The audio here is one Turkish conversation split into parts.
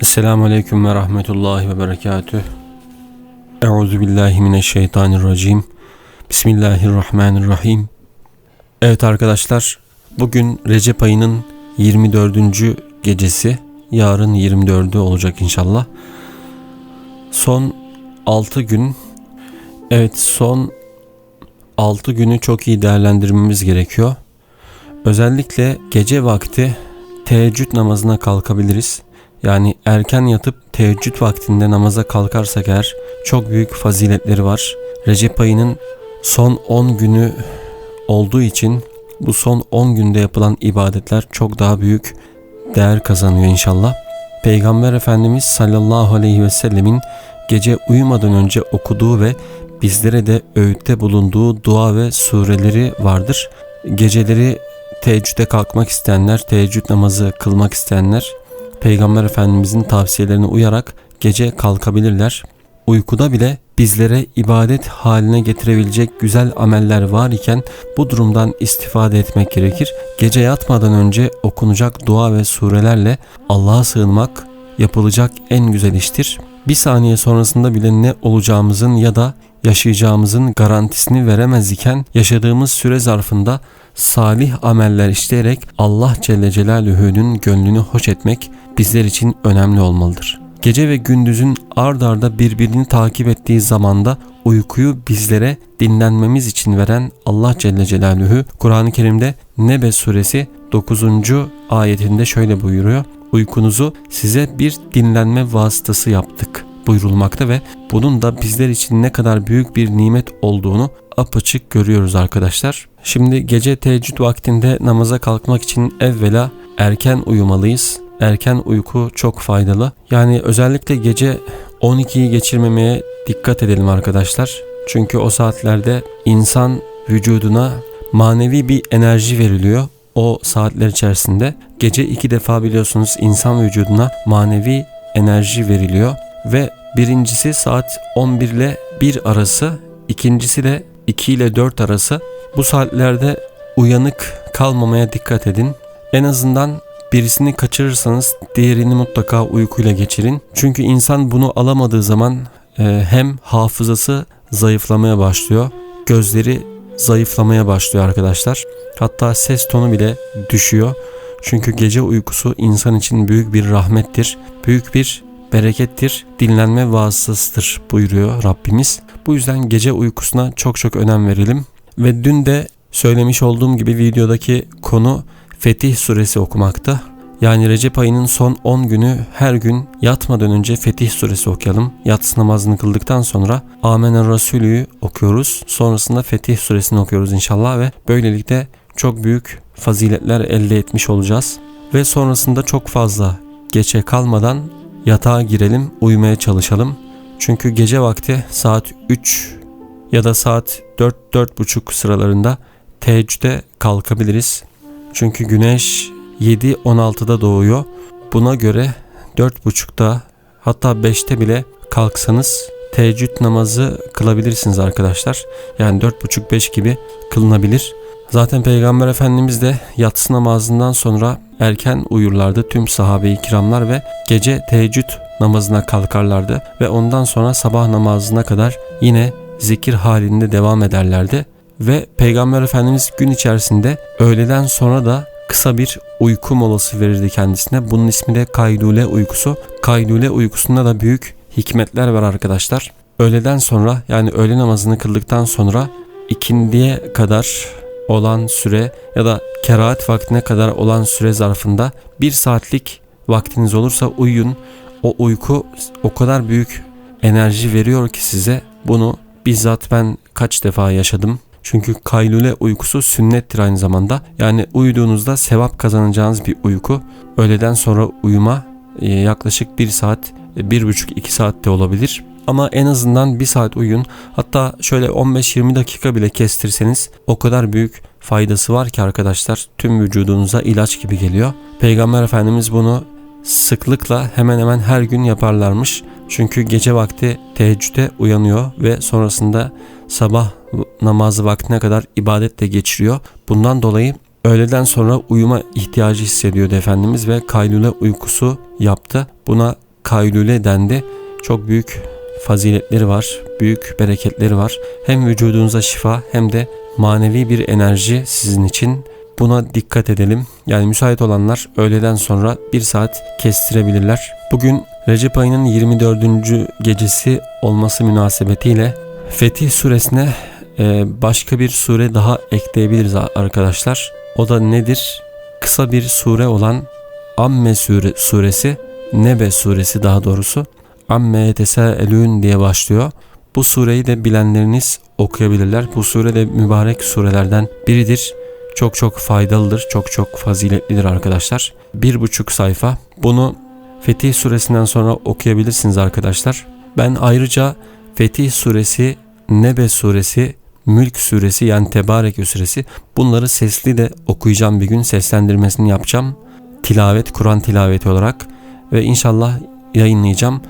Esselamu Aleyküm ve Rahmetullahi ve Berekatüh. Euzu billahi mineşşeytanirracim. Bismillahirrahmanirrahim. Evet arkadaşlar, bugün Recep ayının 24. gecesi. Yarın 24'ü olacak inşallah. Son 6 gün, evet son 6 günü çok iyi değerlendirmemiz gerekiyor. Özellikle gece vakti teheccüd namazına kalkabiliriz. Yani erken yatıp teheccüd vaktinde namaza kalkarsak eğer çok büyük faziletleri var. Recep ayının son 10 günü olduğu için bu son 10 günde yapılan ibadetler çok daha büyük değer kazanıyor inşallah. Peygamber Efendimiz sallallahu aleyhi ve sellemin gece uyumadan önce okuduğu ve bizlere de öğütte bulunduğu dua ve sureleri vardır. Geceleri teheccüde kalkmak isteyenler, teheccüd namazı kılmak isteyenler Peygamber Efendimizin tavsiyelerine uyarak gece kalkabilirler. Uykuda bile bizlere ibadet haline getirebilecek güzel ameller var iken bu durumdan istifade etmek gerekir. Gece yatmadan önce okunacak dua ve surelerle Allah'a sığınmak yapılacak en güzel iştir. Bir saniye sonrasında bile ne olacağımızın ya da yaşayacağımızın garantisini veremez iken yaşadığımız süre zarfında salih ameller işleyerek Allah Celle Celaluhu'nun gönlünü hoş etmek bizler için önemli olmalıdır. Gece ve gündüzün ard arda birbirini takip ettiği zamanda uykuyu bizlere dinlenmemiz için veren Allah Celle Celaluhu Kur'an-ı Kerim'de Nebe suresi 9. ayetinde şöyle buyuruyor. Uykunuzu size bir dinlenme vasıtası yaptık buyurulmakta ve bunun da bizler için ne kadar büyük bir nimet olduğunu apaçık görüyoruz arkadaşlar. Şimdi gece teheccüd vaktinde namaza kalkmak için evvela erken uyumalıyız. Erken uyku çok faydalı. Yani özellikle gece 12'yi geçirmemeye dikkat edelim arkadaşlar. Çünkü o saatlerde insan vücuduna manevi bir enerji veriliyor. O saatler içerisinde gece iki defa biliyorsunuz insan vücuduna manevi enerji veriliyor ve birincisi saat 11 ile 1 arası, ikincisi de 2 ile 4 arası. Bu saatlerde uyanık kalmamaya dikkat edin. En azından birisini kaçırırsanız diğerini mutlaka uykuyla geçirin. Çünkü insan bunu alamadığı zaman e, hem hafızası zayıflamaya başlıyor, gözleri zayıflamaya başlıyor arkadaşlar. Hatta ses tonu bile düşüyor. Çünkü gece uykusu insan için büyük bir rahmettir. Büyük bir berekettir, dinlenme vasıtasıdır buyuruyor Rabbimiz. Bu yüzden gece uykusuna çok çok önem verelim. Ve dün de söylemiş olduğum gibi videodaki konu Fetih suresi okumakta. Yani Recep ayının son 10 günü her gün yatmadan önce Fetih suresi okuyalım. Yatsı namazını kıldıktan sonra Amener Rasulü'yü okuyoruz. Sonrasında Fetih suresini okuyoruz inşallah ve böylelikle çok büyük faziletler elde etmiş olacağız. Ve sonrasında çok fazla geçe kalmadan yatağa girelim, uyumaya çalışalım. Çünkü gece vakti saat 3 ya da saat 4-4.30 sıralarında teheccüde kalkabiliriz. Çünkü güneş 7-16'da doğuyor. Buna göre 4.30'da hatta 5'te bile kalksanız teheccüd namazı kılabilirsiniz arkadaşlar. Yani 4.30-5 gibi kılınabilir. Zaten Peygamber Efendimiz de yatsı namazından sonra erken uyurlardı tüm sahabe-i kiramlar ve gece teheccüd namazına kalkarlardı ve ondan sonra sabah namazına kadar yine zikir halinde devam ederlerdi. Ve Peygamber Efendimiz gün içerisinde öğleden sonra da kısa bir uyku molası verirdi kendisine. Bunun ismi de kaydule uykusu. Kaydule uykusunda da büyük hikmetler var arkadaşlar. Öğleden sonra yani öğle namazını kıldıktan sonra ikindiye kadar olan süre ya da kerahat vaktine kadar olan süre zarfında bir saatlik vaktiniz olursa uyuyun. O uyku o kadar büyük enerji veriyor ki size bunu bizzat ben kaç defa yaşadım. Çünkü kaylule uykusu sünnettir aynı zamanda. Yani uyuduğunuzda sevap kazanacağınız bir uyku. Öğleden sonra uyuma e, yaklaşık 1 saat, 1,5-2 e, saatte olabilir. Ama en azından 1 saat uyuyun. Hatta şöyle 15-20 dakika bile kestirseniz o kadar büyük faydası var ki arkadaşlar tüm vücudunuza ilaç gibi geliyor. Peygamber Efendimiz bunu sıklıkla hemen hemen her gün yaparlarmış. Çünkü gece vakti teheccüde uyanıyor ve sonrasında sabah namazı vaktine kadar ibadetle geçiriyor. Bundan dolayı öğleden sonra uyuma ihtiyacı hissediyordu Efendimiz ve kaylule uykusu yaptı. Buna kaylule dendi. Çok büyük faziletleri var, büyük bereketleri var. Hem vücudunuza şifa hem de manevi bir enerji sizin için. Buna dikkat edelim. Yani müsait olanlar öğleden sonra bir saat kestirebilirler. Bugün Recep ayının 24. gecesi olması münasebetiyle Fetih suresine başka bir sure daha ekleyebiliriz arkadaşlar. O da nedir? Kısa bir sure olan Amme sure, suresi, Nebe suresi daha doğrusu. Amme yetesaelün diye başlıyor. Bu sureyi de bilenleriniz okuyabilirler. Bu sure de mübarek surelerden biridir. Çok çok faydalıdır, çok çok faziletlidir arkadaşlar. Bir buçuk sayfa. Bunu Fetih suresinden sonra okuyabilirsiniz arkadaşlar. Ben ayrıca Fetih suresi, Nebe suresi, Mülk suresi yani Tebarek suresi bunları sesli de okuyacağım bir gün seslendirmesini yapacağım. Tilavet, Kur'an tilaveti olarak ve inşallah yayınlayacağım.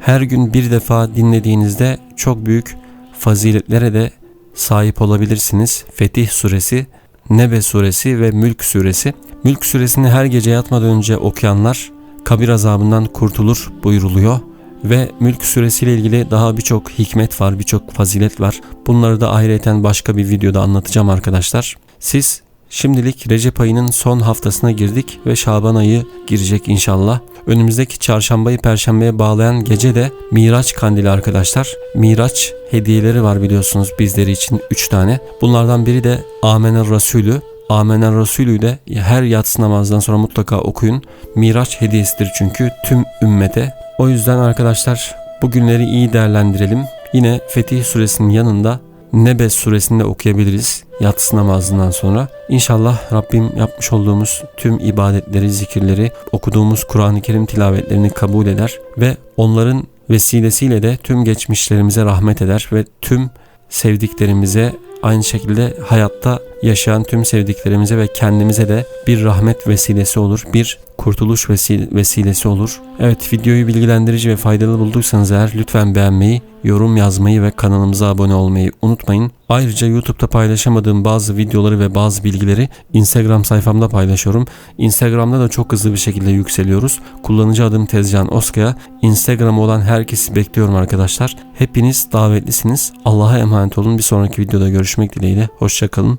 Her gün bir defa dinlediğinizde çok büyük faziletlere de sahip olabilirsiniz. Fetih suresi, Nebe suresi ve Mülk suresi. Mülk suresini her gece yatmadan önce okuyanlar kabir azabından kurtulur buyuruluyor. Ve Mülk suresiyle ilgili daha birçok hikmet var, birçok fazilet var. Bunları da ayrıyeten başka bir videoda anlatacağım arkadaşlar. Siz Şimdilik Recep ayının son haftasına girdik ve Şaban ayı girecek inşallah. Önümüzdeki çarşambayı perşembeye bağlayan gece de Miraç kandili arkadaşlar. Miraç hediyeleri var biliyorsunuz bizleri için 3 tane. Bunlardan biri de Amener Resulü. Amener Resulü de her yatsı namazdan sonra mutlaka okuyun. Miraç hediyesidir çünkü tüm ümmete. O yüzden arkadaşlar bu günleri iyi değerlendirelim. Yine Fetih suresinin yanında Nebe suresinde okuyabiliriz yatsı namazından sonra. İnşallah Rabbim yapmış olduğumuz tüm ibadetleri, zikirleri, okuduğumuz Kur'an-ı Kerim tilavetlerini kabul eder ve onların vesilesiyle de tüm geçmişlerimize rahmet eder ve tüm sevdiklerimize aynı şekilde hayatta yaşayan tüm sevdiklerimize ve kendimize de bir rahmet vesilesi olur, bir kurtuluş vesilesi olur. Evet videoyu bilgilendirici ve faydalı bulduysanız eğer lütfen beğenmeyi, yorum yazmayı ve kanalımıza abone olmayı unutmayın. Ayrıca YouTube'da paylaşamadığım bazı videoları ve bazı bilgileri Instagram sayfamda paylaşıyorum. Instagram'da da çok hızlı bir şekilde yükseliyoruz. Kullanıcı adım Tezcan Oskaya. Instagram olan herkesi bekliyorum arkadaşlar. Hepiniz davetlisiniz. Allah'a emanet olun. Bir sonraki videoda görüşmek dileğiyle. Hoşçakalın.